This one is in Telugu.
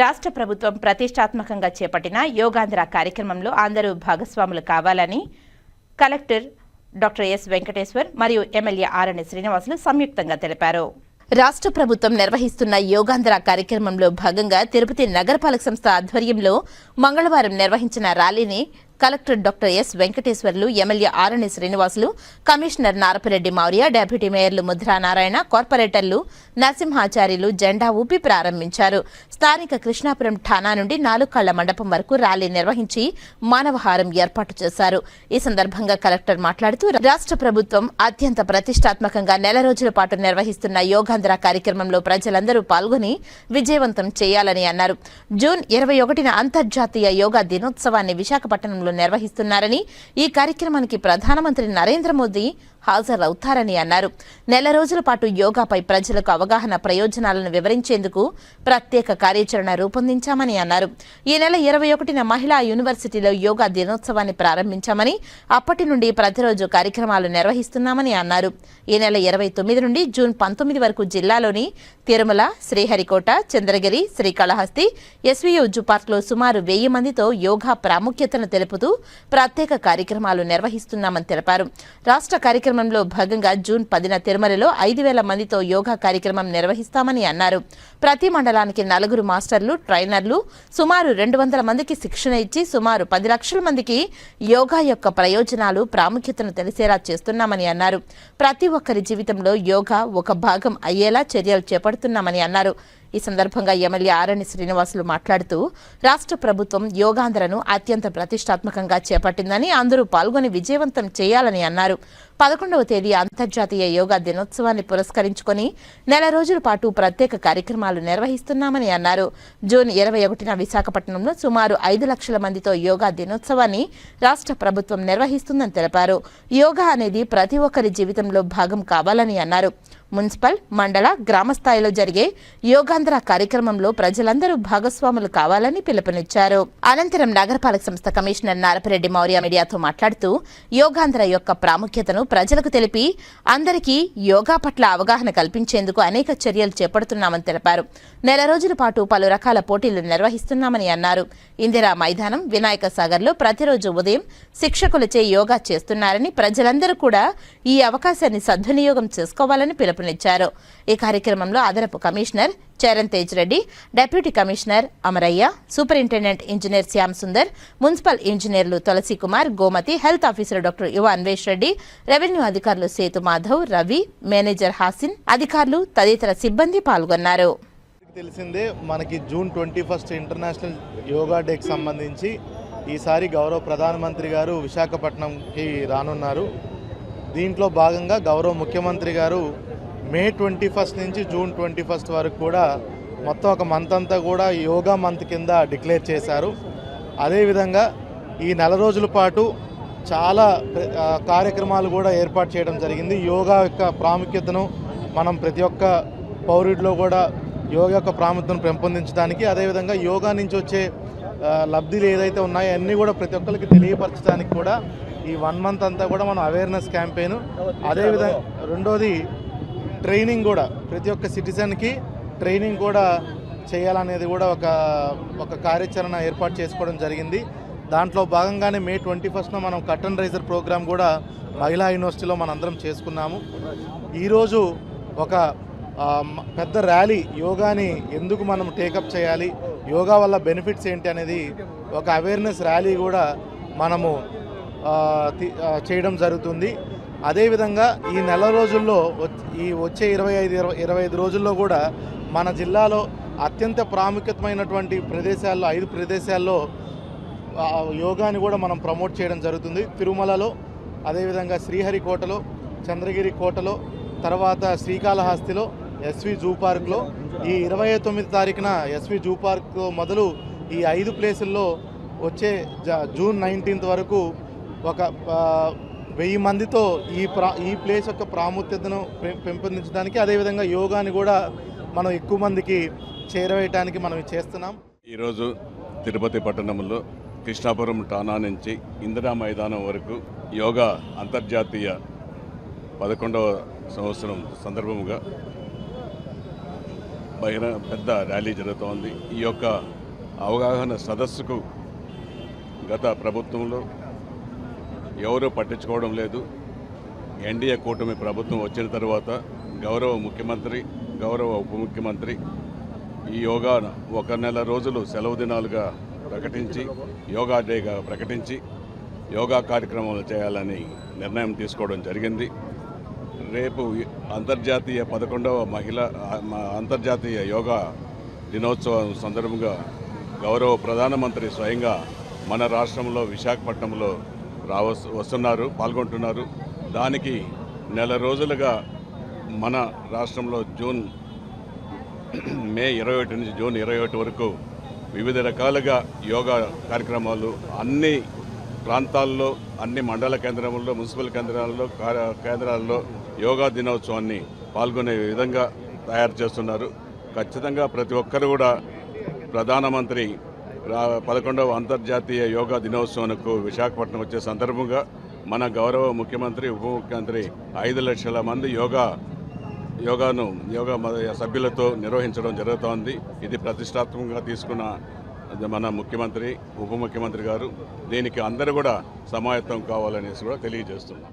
రాష్ట్ర ప్రభుత్వం ప్రతిష్టాత్మకంగా చేపట్టిన యోగాంధ్ర కార్యక్రమంలో అందరూ భాగస్వాములు కావాలని కలెక్టర్ డాక్టర్ ఎస్ వెంకటేశ్వర్ మరియు ఎమ్మెల్యే ఆర్ఎన్ శ్రీనివాసులు సంయుక్తంగా తెలిపారు. రాష్ట్ర ప్రభుత్వం నిర్వహిస్తున్న యోగాంధ్ర కార్యక్రమంలో భాగంగా తిరుపతి నగరపాలక సంస్థ ఆధ్వర్యంలో మంగళవారం నిర్వహించిన ర్యాలీని collector doctor S Venkateswarlu MLA R N Srinivasulu commissioner Narapareddy Maurya deputy మేయర్లు Mudra Narayana కార్పొరేటర్లు నరసింహాచార్యులు జెండా ఊపి ప్రారంభించారు. స్థానిక కృష్ణాపురం ఠానా నుండి నాలుగు కళ్ళ మండపం వరకు ర్యాలీ నిర్వహించి మానవహారం ఏర్పాటు చేశారు. ఈ సందర్భంగా కలెక్టర్ మాట్లాడుతూ రాష్ట్ర ప్రభుత్వం అత్యంత ప్రతిష్టాత్మకంగా నెల రోజుల పాటు నిర్వహిస్తున్న యోగాంధ్ర కార్యక్రమంలో ప్రజలందరూ పాల్గొని విజయవంతం చేయాలని అన్నారు. జూన్ ఇరవై ఒకటిన అంతర్జాతీయ యోగా దినోత్సవాన్ని విశాఖపట్నంలో నిర్వహిస్తున్నారని ఈ కార్యక్రమానికి ప్రధానమంత్రి నరేంద్ర మోదీ హాజరవుతారని అన్నారు. నెల రోజుల పాటు యోగాపై ప్రజలకు అవగాహన ప్రయోజనాలను వివరించేందుకు ప్రత్యేక కార్యాచరణ రూపొందించామని అన్నారు. ఈ నెల ఇరవై ఒకటిన మహిళా యూనివర్సిటీలో యోగా దినోత్సవాన్ని ప్రారంభించామని అప్పటి నుండి ప్రతిరోజు కార్యక్రమాలు నిర్వహిస్తున్నామని అన్నారు. ఈ నెల ఇరవై తొమ్మిది నుండి జూన్ పంతొమ్మిది వరకు జిల్లాలోని తిరుమల శ్రీహరికోట చంద్రగిరి శ్రీకాళహస్తి ఎస్వీయు జూ పార్క్లో సుమారు వెయ్యి మందితో యోగా ప్రాముఖ్యతను తెలుపుతూ ప్రత్యేక కార్యక్రమాలు నిర్వహిస్తున్నామని తెలిపారు. రాష్ట్ర కార్యక్రమ కార్యక్రమంలో భాగంగా జూన్ పదిన తిరుమలలో ఐదు వేల మందితో యోగా కార్యక్రమం నిర్వహిస్తామని అన్నారు. ప్రతి మండలానికి నలుగురు మాస్టర్లు ట్రైనర్లు సుమారు రెండు వందల మందికి శిక్షణ ఇచ్చి సుమారు పది లక్షల మందికి యోగా యొక్క ప్రయోజనాలు ప్రాముఖ్యతను తెలిసేలా చేస్తున్నామని అన్నారు. ప్రతి ఒక్కరి జీవితంలో యోగా ఒక భాగం అయ్యేలా చర్యలు చేపడుతున్నామని అన్నారు. ఈ సందర్భంగా ఎమ్మెల్యే ఆరణి శ్రీనివాసులు మాట్లాడుతూ రాష్ట్ర ప్రభుత్వం యోగాంధ్రను అత్యంత ప్రతిష్టాత్మకంగా చేపట్టిందని అందరూ పాల్గొని విజయవంతం చేయాలని అన్నారు. పదకొండవ తేదీ అంతర్జాతీయ యోగా దినోత్సవాన్ని పురస్కరించుకొని నెల రోజుల పాటు ప్రత్యేక కార్యక్రమాలు నిర్వహిస్తున్నామని అన్నారు. జూన్ ఇరవై ఒకటిన విశాఖపట్నంలో సుమారు ఐదు లక్షల మందితో యోగా దినోత్సవాన్ని రాష్ట్ర ప్రభుత్వం నిర్వహిస్తుందని తెలిపారు. యోగా అనేది ప్రతి ఒక్కరి జీవితంలో భాగం కావాలని అన్నారు. మున్సిపల్ మండల గ్రామ స్థాయిలో జరిగే యోగాంధ్ర కార్యక్రమంలో ప్రజలందరూ భాగస్వాములు కావాలని పిలుపునిచ్చారు. అనంతరం నగరపాలక సంస్థ కమిషనర్ నారపరెడ్డి మౌర్య మీడియాతో మాట్లాడుతూ యోగాంధ్ర యొక్క ప్రాముఖ్యతను ప్రజలకు తెలిపి అందరికీ యోగా పట్ల అవగాహన కల్పించేందుకు అనేక చర్యలు చేపడుతున్నామని తెలిపారు. నెల రోజుల పాటు పలు రకాల పోటీలు నిర్వహిస్తున్నామని అన్నారు. ఇందిరా మైదానం వినాయక సాగర్లో ప్రతిరోజు ఉదయం శిక్షకులచే యోగా చేస్తున్నారని ప్రజలందరూ కూడా ఈ అవకాశాన్ని సద్వినియోగం చేసుకోవాలని పిలుపు పిలుపునిచ్చారు. ఈ కార్యక్రమంలో అదనపు commissioner Charan Tej Reddy deputy commissioner Amaraiah superintendent engineer Shyam Sundar municipal ఇంజనీర్లు Tulasi Kumar Gomathi health officer doctor Yuva Anvesh Reddy revenue అధికారులు సేతు మాధవ్ రవి మేనేజర్ హాసిన్ అధికారులు తదితర సిబ్బంది పాల్గొన్నారు. తెలిసిందే మనకి June twenty first international yoga డేకి సంబంధించి ఈసారి గౌరవ ప్రధానమంత్రి గారు విశాఖపట్నంకి రానున్నారు. దీంట్లో భాగంగా గౌరవ ముఖ్యమంత్రి గారు మే ట్వంటీ ఫస్ట్ నుంచి జూన్ ట్వంటీ ఫస్ట్ వరకు కూడా మొత్తం ఒక మంత్ అంతా కూడా యోగా మంత్ కింద డిక్లేర్ చేశారు. అదేవిధంగా ఈ నెల రోజుల పాటు చాలా కార్యక్రమాలు కూడా ఏర్పాటు చేయడం జరిగింది. యోగా యొక్క ప్రాముఖ్యతను మనం ప్రతి ఒక్క పౌరుడిలో కూడా యోగా యొక్క ప్రాముఖ్యతను పెంపొందించడానికి అదేవిధంగా యోగా నుంచి వచ్చే లబ్ధిలు ఏదైతే ఉన్నాయో అన్నీ కూడా ప్రతి ఒక్కరికి తెలియపరచడానికి కూడా ఈ వన్ మంత్ అంతా కూడా మనం అవేర్నెస్ క్యాంపెయిన్ అదేవిధంగా రెండోది ట్రైనింగ్ కూడా ప్రతి ఒక్క సిటిజన్కి ట్రైనింగ్ కూడా చేయాలనేది కూడా ఒక ఒక కార్యాచరణ ఏర్పాటు చేసుకోవడం జరిగింది. దాంట్లో భాగంగానే మే ట్వంటీ ఫస్ట్న మనం కటన్ రైజర్ ప్రోగ్రాం కూడా మహిళా యూనివర్సిటీలో మనందరం చేసుకున్నాము. ఈరోజు ఒక పెద్ద ర్యాలీ యోగాని ఎందుకు మనం టేకప్ చేయాలి యోగా వల్ల బెనిఫిట్స్ ఏంటి అనేది ఒక అవేర్నెస్ ర్యాలీ కూడా మనము తి- చేయడం జరుగుతుంది. అదేవిధంగా ఈ నెల రోజుల్లో ఈ వచ్చే ఇరవై ఐదు ఇరవై ఇరవై ఐదు రోజుల్లో కూడా మన జిల్లాలో అత్యంత ప్రాముఖ్యతమైనటువంటి ప్రదేశాల్లో ఐదు ప్రదేశాల్లో యోగాని కూడా మనం ప్రమోట్ చేయడం జరుగుతుంది. తిరుమలలో అదేవిధంగా శ్రీహరికోటలో చంద్రగిరి కోటలో తర్వాత శ్రీకాళహస్తిలో ఎస్వి జూ పార్క్లో. ఈ ఇరవై తొమ్మిది తారీఖున ఎస్వి జూ పార్క్ మొదలు ఈ ఐదు ప్లేసుల్లో వచ్చే జ- జూన్ నైన్టీన్త్ వరకు ఒక వెయ్యి మందితో ఈ ప్రా ఈ ప్లేస్ యొక్క ప్రాముఖ్యతను పెం- పెంపొందించడానికి అదేవిధంగా యోగాని కూడా మనం ఎక్కువ మందికి చేరవేయటానికి మనం చేస్తున్నాం. ఈరోజు తిరుపతి పట్టణంలో కృష్ణాపురం టానా నుంచి ఇందిరా మైదానం వరకు యోగా అంతర్జాతీయ పదకొండవ సంవత్సరం సందర్భముగా బహిరంగ పెద్ద ర్యాలీ జరుగుతోంది. ఈ యొక్క అవగాహన సదస్సుకు గత ప్రభుత్వంలో ఎవరూ పట్టించుకోవడం లేదు. ఎన్డీఏ కూటమి ప్రభుత్వం వచ్చిన తర్వాత గౌరవ ముఖ్యమంత్రి గౌరవ ఉప ముఖ్యమంత్రి ఈ యోగా ఒక నెల రోజులు సెలవు దినాలుగా ప్రకటించి యోగా డేగా ప్రకటించి యోగా కార్యక్రమాలు చేయాలని నిర్ణయం తీసుకోవడం జరిగింది. రేపు అంతర్జాతీయ పదకొండవ మహిళ అంతర్జాతీయ యోగా దినోత్సవం సందర్భంగా గౌరవ ప్రధానమంత్రి స్వయంగా మన రాష్ట్రంలో విశాఖపట్నంలో రావస్ వస్తున్నారు పాల్గొంటున్నారు. దానికి నెల రోజులుగా మన రాష్ట్రంలో జూన్ మే ఇరవై ఒకటి నుంచి జూన్ ఇరవై ఒకటి వరకు వివిధ రకాలుగా యోగా కార్యక్రమాలు అన్ని ప్రాంతాల్లో అన్ని మండల కేంద్రాల్లో మున్సిపల్ కేంద్రాల్లో కేంద్రాల్లో యోగా దినోత్సవాన్ని పాల్గొనే విధంగా తయారు చేస్తున్నారు. ఖచ్చితంగా ప్రతి ఒక్కరు కూడా ప్రధానమంత్రి పదకొండవ అంతర్జాతీయ యోగా దినోత్సవంకు విశాఖపట్నం వచ్చే సందర్భంగా మన గౌరవ ముఖ్యమంత్రి ఉప ముఖ్యమంత్రి ఐదు లక్షల మంది యోగా యోగాను యోగా సభ్యులతో నిర్వహించడం జరుగుతోంది. ఇది ప్రతిష్టాత్మకంగా తీసుకున్న మన ముఖ్యమంత్రి ఉప ముఖ్యమంత్రి గారు. దీనికి అందరూ కూడా సమాయత్తం కావాలనేసి కూడా తెలియజేస్తున్నాం.